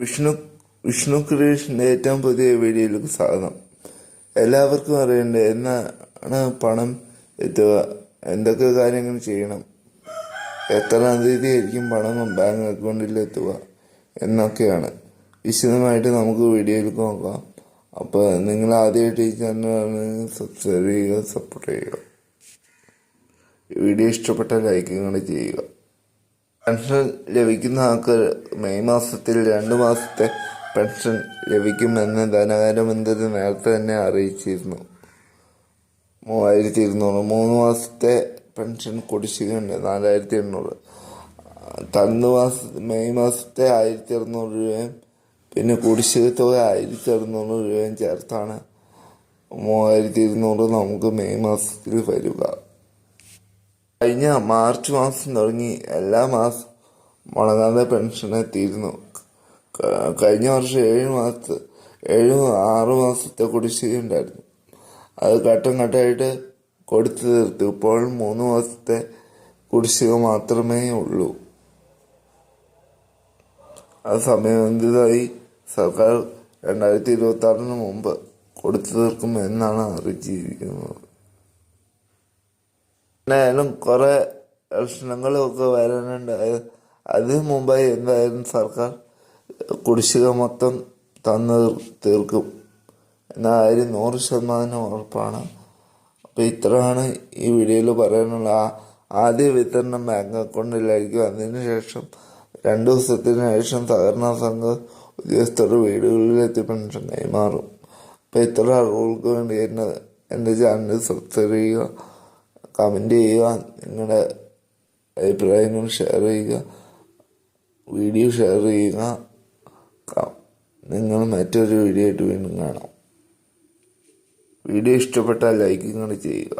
വിഷ്ണു വിഷ്ണു ക്രിയേഷന്റെ ഏറ്റവും പുതിയ വീഡിയോയിലേക്ക് സ്വാഗതം. എല്ലാവർക്കും അറിയണ്ടേ എന്നാണ് പണം എത്തുക? എന്തൊക്കെ കാര്യങ്ങൾ ചെയ്യണം? എത്രാം തീയതി ആയിരിക്കും പണം ബാങ്ക് അക്കൗണ്ടിൽ എത്തുക എന്നൊക്കെയാണ്. വിശദമായിട്ട് നമുക്ക് വീഡിയോയിലേക്ക് നോക്കാം. അപ്പോൾ നിങ്ങൾ ആദ്യമായിട്ട് ഈ ചാനലാണ് സബ്സ്ക്രൈബ് ചെയ്യുക സപ്പോർട്ട് ചെയ്യുക. വീഡിയോ ഇഷ്ടപ്പെട്ട ലൈക്കുകൾ ചെയ്യുക. പെൻഷൻ ലഭിക്കുന്ന ആൾക്ക് മെയ് മാസത്തിൽ രണ്ട് മാസത്തെ പെൻഷൻ ലഭിക്കുമെന്ന് ധനകാര്യമന്ത്രി നേരത്തെ തന്നെ അറിയിച്ചിരുന്നു. മൂവായിരത്തി ഇരുന്നൂറ് മൂന്ന് മാസത്തെ പെൻഷൻ കുടിശ്ശികയുണ്ട്. നാലായിരത്തി എണ്ണൂറ് തന്ന് മാസ മെയ് മാസത്തെ ആയിരത്തി അറുന്നൂറ് രൂപയും പിന്നെ കുടിശ്ശിക തുക ആയിരത്തി അറുന്നൂറ് രൂപയും ചേർത്താണ്. മൂവായിരത്തി ഇരുന്നൂറ് നമുക്ക് മെയ് മാസത്തിൽ വരിക. കഴിഞ്ഞ മാർച്ച് മാസം തുടങ്ങി എല്ലാ മാസം മുടങ്ങാതെ പെൻഷൻ എത്തിയിരുന്നു. കഴിഞ്ഞ വർഷം ഏഴ് മാസത്തെ ഏഴ് ആറ് മാസത്തെ കുടിശ്ശിക ഉണ്ടായിരുന്നു. അത് ഘട്ടം ഘട്ടമായിട്ട് കൊടുത്തു തീർത്തു. ഇപ്പോൾ മൂന്ന് മാസത്തെ കുടിശ്ശിക മാത്രമേ ഉള്ളൂ. അത് സമയബന്ധിതമായി സർക്കാർ രണ്ടായിരത്തി ഇരുപത്തി ആറിന് മുമ്പ് കൊടുത്തു തീർക്കും എന്നാണ് അറിയിച്ചിരിക്കുന്നത് എന്തായാലും കുറെ പ്രശ്നങ്ങളൊക്കെ വരാനുണ്ടായ അത് മുമ്പായി എന്തായാലും സർക്കാർ കുടിശ്ശിക മൊത്തം തന്നു തീർക്കും. എന്ന കാര്യം നൂറ് ശതമാനം ഉറപ്പാണ്. അപ്പോൾ ഇത്രയാണ് ഈ വീഡിയോയിൽ പറയാനുള്ള ആദ്യ വിതരണം ബാങ്ക് അക്കൗണ്ടിലായിരിക്കും. അതിന് ശേഷം രണ്ട് ദിവസത്തിന് ശേഷം സഹകരണ സംഘ ഉദ്യോഗസ്ഥർ വീടുകളിലെത്തി പെൻഷൻ കൈമാറും. അപ്പോൾ ഇത്ര അറിവുകൾക്ക് വേണ്ടി എന്റെ ചാനൽ സബ്സ്ക്രൈബ് ചെയ്യുക. കമന്റ് ചെയ്യുക നിങ്ങളുടെ അഭിപ്രായങ്ങൾ ഷെയർ ചെയ്യുക വീഡിയോ ഷെയർ ചെയ്യുക. നിങ്ങൾ മറ്റൊരു വീഡിയോ ആയിട്ട് വീണ്ടും കാണാം. വീഡിയോ ഇഷ്ടപ്പെട്ടാൽ ലൈക്ക് ചെയ്യുക.